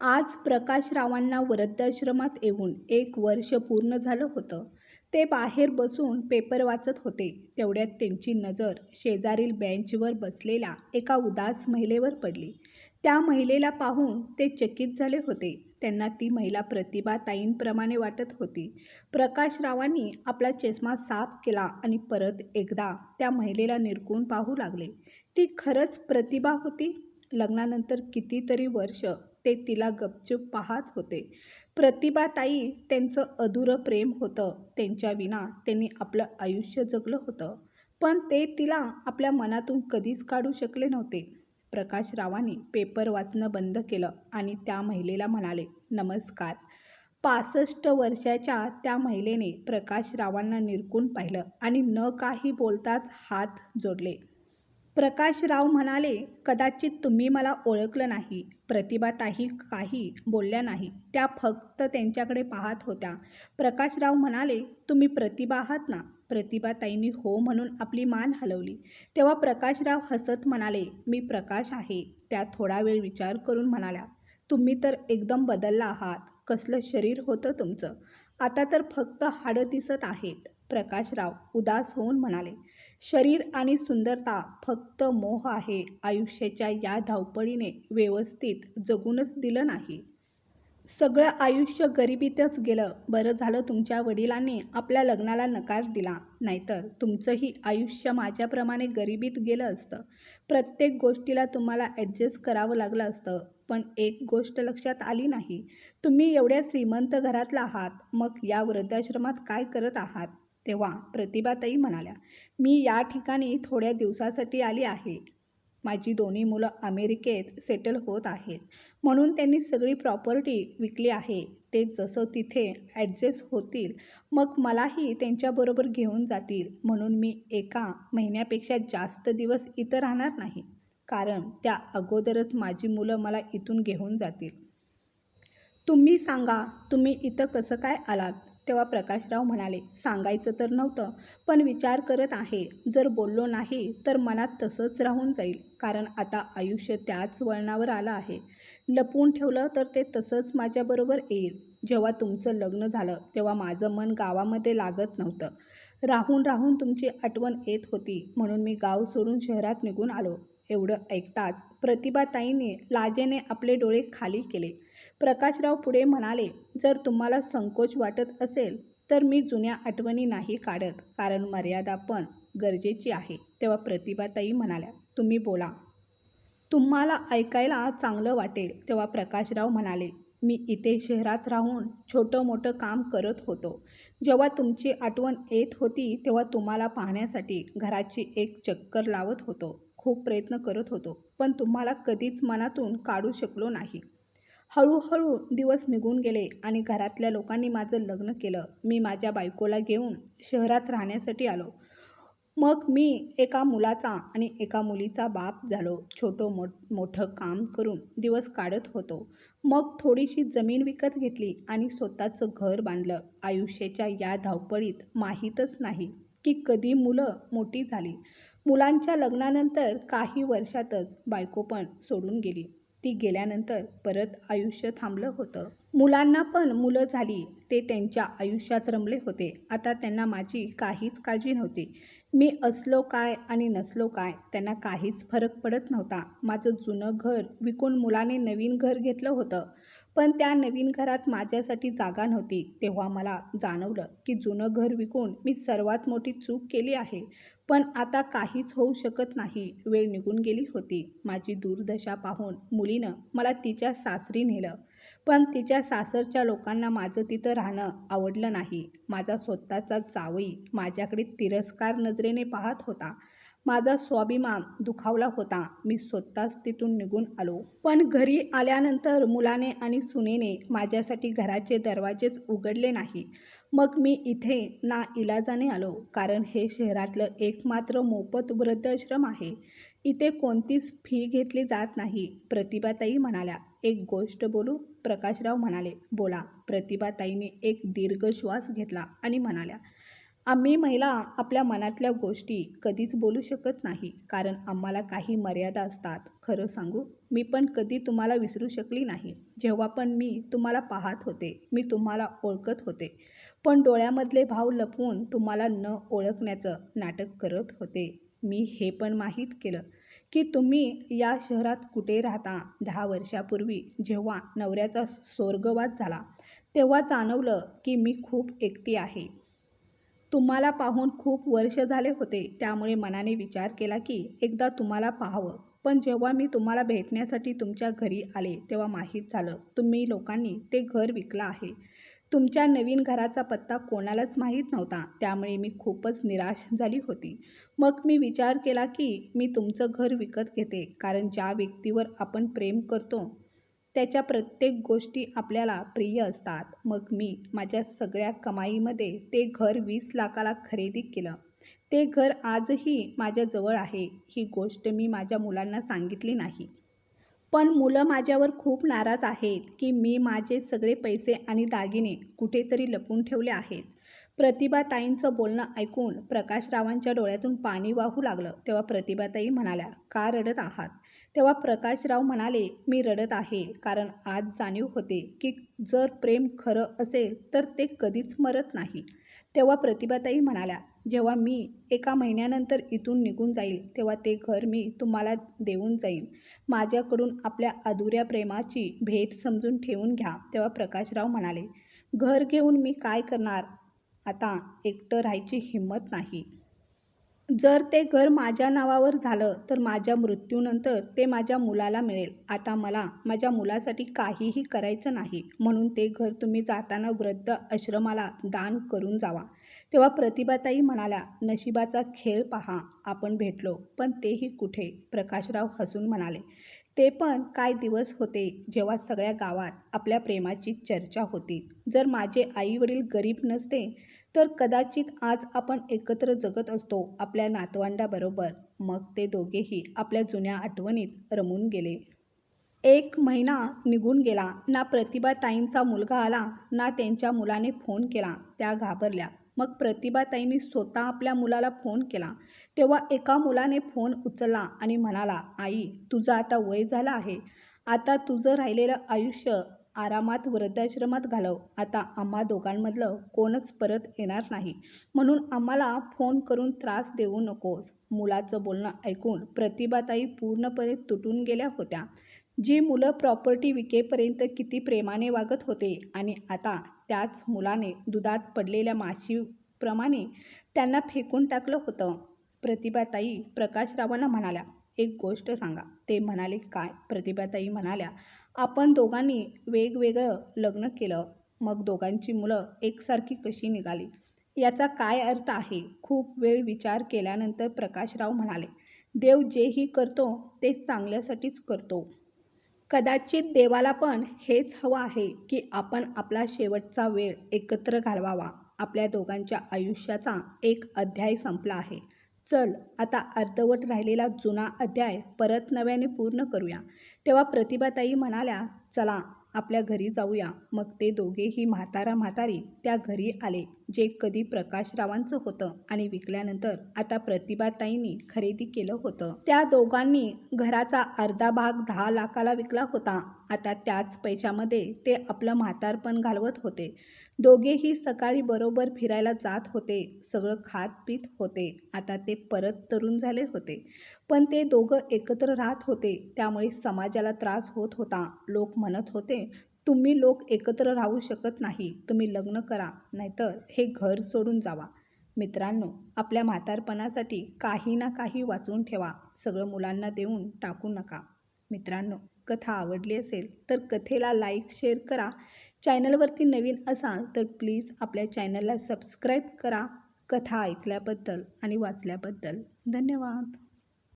आज प्रकाशरावांना वृद्धाश्रमात येऊन एक वर्ष पूर्ण झालं होतं. ते बाहेर बसून पेपर वाचत होते. तेवढ्यात त्यांची नजर शेजारील बेंचवर बसलेल्या एका उदास महिलेवर पडली. त्या महिलेला पाहून ते चकित झाले होते. त्यांना ती महिला प्रतिभाताईंप्रमाणे वाटत होती. प्रकाशरावांनी आपला चष्मा साफ केला आणि परत एकदा त्या महिलेला निरकून पाहू लागले. ती खरंच प्रतिभा होती? लग्नानंतर कितीतरी वर्ष ते तिला गपचूप पाहत होते. प्रतिभाताई त्यांचं अधुरं प्रेम होतं. त्यांच्याविना त्यांनी आपलं आयुष्य जगलं होतं. पण ते तिला आपल्या मनातून कधीच काढू शकले नव्हते. प्रकाशरावांनी पेपर वाचणं बंद केलं आणि त्या महिलेला म्हणाले, नमस्कार. पासष्ट वर्षाच्या त्या महिलेने प्रकाशरावांना निरकून पाहिलं आणि न काही बोलताच हात जोडले. प्रकाशराव म्हणाले, कदाचित तुम्ही मला ओळखलं नाही. प्रतिभाताई काही बोलल्या नाही. त्या फक्त त्यांच्याकडे पाहत होत्या. प्रकाशराव म्हणाले, तुम्ही प्रतिभा आहात ना? प्रतिभाताईंनी हो म्हणून आपली मान हलवली. तेव्हा प्रकाशराव हसत म्हणाले, मी प्रकाश आहे. त्या थोडा वेळ विचार करून म्हणाल्या, तुम्ही तर एकदम बदलला आहात. कसलं शरीर होतं तुमचं. आता तर फक्त हाडं दिसत आहेत. प्रकाशराव उदास होऊन म्हणाले, शरीर आणि सुंदरता फक्त मोह आहे. आयुष्याच्या या धावपळीने व्यवस्थित जगूनच दिलं नाही. सगळं आयुष्य गरिबीतच गेलं. बरं झालं तुमच्या वडिलांनी आपल्या लग्नाला नकार दिला. नाहीतर तुमचंही आयुष्य माझ्याप्रमाणे गरिबीत गेलं असतं. प्रत्येक गोष्टीला तुम्हाला ॲडजस्ट करावं लागलं असतं. पण एक गोष्ट लक्षात आली नाही. तुम्ही एवढ्या श्रीमंत घरातला आहात. मग या वृद्धाश्रमात काय करत आहात? तेव्हा प्रतिभाताई म्हणाल्या, मी या ठिकाणी थोड्या दिवसासाठी आली आहे. माझी दोन्ही मुलं अमेरिकेत सेटल होत आहेत. म्हणून त्यांनी सगळी प्रॉपर्टी विकली आहे. ते जसं तिथे ॲडजस्ट होतील मग मलाही त्यांच्याबरोबर घेऊन जातील. म्हणून मी एका महिन्यापेक्षा जास्त दिवस इथं राहणार नाही. कारण त्या अगोदरच माझी मुलं मला इथून घेऊन जातील. तुम्ही सांगा, तुम्ही इथं कसं काय आलात? तेव्हा प्रकाशराव म्हणाले, सांगायचं तर नव्हतं. पण विचार करत आहे. जर बोललो नाही तर मनात तसंच राहून जाईल. कारण आता आयुष्य त्याच वळणावर आलं आहे. लपवून ठेवलं तर ते तसंच माझ्याबरोबर येईल. जेव्हा तुमचं लग्न झालं तेव्हा माझं मन गावामध्ये लागत नव्हतं. राहून राहून तुमची आठवण येत होती. म्हणून मी गाव सोडून शहरात निघून आलो. एवढं ऐकताच प्रतिभाताईंनी लाजेने आपले डोळे खाली केले. प्रकाशराव पुढे म्हणाले, जर तुम्हाला संकोच वाटत असेल तर मी जुन्या आठवणी नाही काढत. कारण मर्यादा पण गरजेची आहे. तेव्हा प्रतिभाताई म्हणाल्या, तुम्ही बोला. तुम्हाला ऐकायला चांगलं वाटेल. तेव्हा प्रकाशराव म्हणाले, मी इथे शहरात राहून छोटं मोठं काम करत होतो. जेव्हा तुमची आठवण येत होती तेव्हा तुम्हाला पाहण्यासाठी घराची एक चक्कर लावत होतो. खूप प्रयत्न करत होतो. पण तुम्हाला कधीच मनातून काढू शकलो नाही. हळूहळू दिवस निघून गेले आणि घरातल्या लोकांनी माझं लग्न केलं. मी माझ्या बायकोला घेऊन शहरात राहण्यासाठी आलो. मग मी एका मुलाचा आणि एका मुलीचा बाप झालो. छोटं मोठं काम करून दिवस काढत होतो. मग थोडीशी जमीन विकत घेतली आणि स्वतःचं घर बांधलं. आयुष्याच्या या धावपळीत माहीतच नाही की कधी मुलं मोठी झाली. मुलांच्या लग्नानंतर काही वर्षातच बायको पण सोडून गेली. ती गेल्यानंतर परत आयुष्य थांबलं होतं. मुलांना पण मुलं झाली. ते त्यांच्या आयुष्यात रमले होते. आता त्यांना माझी काहीच काळजी नव्हती. मी असलो काय आणि नसलो काय त्यांना काहीच फरक पडत नव्हता. माझं जुनं घर विकून मुलाने नवीन घर घेतलं होतं. पण त्या नवीन घरात माझ्यासाठी जागा नव्हती. तेव्हा मला जाणवलं की जुनं घर विकून मी सर्वात मोठी चूक केली आहे. पण आता काहीच होऊ शकत नाही. वेळ निघून गेली होती. माझी दुर्दशा पाहून मुलीनं मला तिच्या सासरी नेलं. पण तिच्या सासरच्या लोकांना माझं तिथं राहणं आवडलं नाही. माझा स्वतःचा जावई माझ्याकडे तिरस्कार नजरेने पाहत होता. माझा स्वाभिमान दुखावला होता. मी स्वतःच तिथून निघून आलो. पण घरी आल्यानंतर मुलाने आणि सुनेने माझ्यासाठी घराचे दरवाजेच उघडले नाही. मग मी इथे ना इलाजाने आलो. कारण हे शहरातलं एकमात्र मोफत वृद्धाश्रम आहे. इथे कोणतीच फी घेतली जात नाही. प्रतिभाताई म्हणाल्या, एक गोष्ट बोलू? प्रकाशराव म्हणाले, बोला. प्रतिभाताईने एक दीर्घ श्वास घेतला आणि म्हणाल्या, आम्ही महिला आपल्या मनातल्या गोष्टी कधीच बोलू शकत नाही कारण आम्हाला काही मर्यादा असतात. खरं सांगू मी पण कधी तुम्हाला विसरू शकली नाही. जेव्हा पण मी तुम्हाला पाहत होते मी तुम्हाला ओळखत होते. पण डोळ्यामधले भाव लपवून तुम्हाला न ओळखण्याचं नाटक करत होते. मी हे पण माहीत केलं की तुम्ही या शहरात कुठे राहता. दहा वर्षापूर्वी जेव्हा नवऱ्याचा स्वर्गवास झाला तेव्हा जाणवलं की मी खूप एकटी आहे. तुम्हाला पाहून खूप वर्ष झाले होते. त्यामुळे मनाने विचार केला की एकदा तुम्हाला पाहावं. पण जेव्हा मी तुम्हाला भेटण्यासाठी तुमच्या घरी आले तेव्हा माहीत झालं तुम्ही लोकांनी ते घर विकलं आहे. तुमच्या नवीन घराचा पत्ता कोणालाच माहीत नव्हता. त्यामुळे मी खूपच निराश झाली होती. मग मी विचार केला की मी तुमचं घर विकत घेते कारण ज्या व्यक्तीवर आपण प्रेम करतो त्याच्या प्रत्येक गोष्टी आपल्याला प्रिय असतात. मग मी माझ्या सगळ्या कमाईमध्ये ते घर वीस लाखाला खरेदी केलं. ते घर आजही माझ्याजवळ आहे. ही गोष्ट मी माझ्या मुलांना सांगितली नाही. पण मुलं माझ्यावर खूप नाराज आहेत की मी माझे सगळे पैसे आणि दागिने कुठेतरी लपून ठेवले आहेत. प्रतिभाताईंचं बोलणं ऐकून प्रकाशरावांच्या डोळ्यातून पाणी वाहू लागलं. तेव्हा प्रतिभाताई म्हणाल्या का रडत आहात? तेव्हा प्रकाशराव म्हणाले मी रडत आहे कारण आज जाणीव होते की जर प्रेम खरं असेल तर ते कधीच मरत नाही. तेव्हा प्रतिभाताई म्हणाल्या जेव्हा मी एका महिन्यानंतर इथून निघून जाईल तेव्हा ते घर मी तुम्हाला देऊन जाईल. माझ्याकडून आपल्या अधुऱ्या प्रेमाची भेट समजून ठेवून घ्या. तेव्हा प्रकाशराव म्हणाले घर घेऊन मी काय करणार? आता एकटं राहायची हिंमत नाही. जर ते घर माझ्या नावावर झालं तर माझ्या मृत्यूनंतर ते माझ्या मुलाला मिळेल. आता मला माझ्या मुलासाठी काहीही करायचं नाही. म्हणून ते घर तुम्ही जाताना वृद्ध आश्रमाला दान करून जावा. तेव्हा प्रतिभाताई म्हणाल्या नशिबाचा खेळ पहा आपण भेटलो. पण तेही कुठे? प्रकाशराव हसून म्हणाले ते पण काय दिवस होते जेव्हा सगळ्या गावात आपल्या प्रेमाची चर्चा होती. जर माझे आईवडील गरीब नसते तर कदाचित आज आपण एकत्र जगत असतो आपल्या नातवंडाबरोबर. मग ते दोघेही आपल्या जुन्या आठवणीत रमून गेले. एक महिना निघून गेला. ना प्रतिभाताईंचा मुलगा आला ना त्यांच्या मुलाने फोन केला. त्या घाबरल्या. मग प्रतिभाताईंनी स्वतः आपल्या मुलाला फोन केला. तेव्हा एका मुलाने फोन उचलला आणि म्हणाला आई तुझं आता वय झालं आहे. आता तुझं राहिलेलं आयुष्य आरामात वृद्धाश्रमात घालव. आता आम्हा दोघांमधलं कोणच परत येणार नाही. म्हणून आम्हाला फोन करून त्रास देऊ नकोस. मुलाचं बोलणं ऐकून प्रतिभाताई पूर्णपणे तुटून गेल्या होत्या. जी मुलं प्रॉपर्टी विकेपर्यंत किती प्रेमाने वागत होते आणि आता त्याच मुलाने दुधात पडलेल्या माशीप्रमाणे त्यांना फेकून टाकलं होतं. प्रतिभाताई प्रकाशरावांना म्हणाल्या एक गोष्ट सांगा. ते म्हणाले काय? प्रतिभाताई म्हणाल्या आपण दोघांनी वेगवेगळं लग्न केलं. मग दोघांची मुलं एकसारखी कशी निघाली? याचा काय अर्थ आहे? खूप वेळ विचार केल्यानंतर प्रकाशराव म्हणाले देव जेही करतो ते चांगल्यासाठीच करतो. कदाचित देवाला पण हेच हवं आहे की आपण आपला शेवटचा वेळ एकत्र घालवावा. आपल्या दोघांच्या आयुष्याचा एक अध्याय संपला आहे. चल आता अर्धवट राहिलेला जुना अध्याय परत नव्याने पूर्ण करूया. तेव्हा प्रतिभाताई म्हणाल्या चला आपल्या घरी जाऊया. मग ते दोघेही म्हातारा म्हातारी त्या घरी आले जे कधी प्रकाशरावांचं होतं आणि विकल्यानंतर आता प्रतिभाताईंनी खरेदी केलं होतं. त्या दोघांनी घराचा अर्धा भाग दहा लाखाला विकला होता. आता त्याच पैशामध्ये ते आपलं म्हातारपण घालवत होते. दोघेही सकाळी बरोबर फिरायला जात होते. सगळं खात पीत होते. आता ते परत तरुण झाले होते. पण ते दोघं एकत्र राहत होते. त्यामुळे समाजाला त्रास होत होता. लोक म्हणत होते तुम्ही लोक एकत्र राहू शकत नाही. तुम्ही लग्न करा. नाहीतर हे घर सोडून जावा. मित्रांनो आपल्या म्हातारपणासाठी काही ना काही वाचवून ठेवा. सगळं मुलांना देऊन टाकू नका. मित्रांनो कथा आवडली असेल तर कथेला लाईक शेअर करा. चॅनलवरती नवीन असाल तर प्लीज आपल्या चॅनलला सबस्क्राईब करा. कथा ऐकल्याबद्दल आणि वाचल्याबद्दल. धन्यवाद.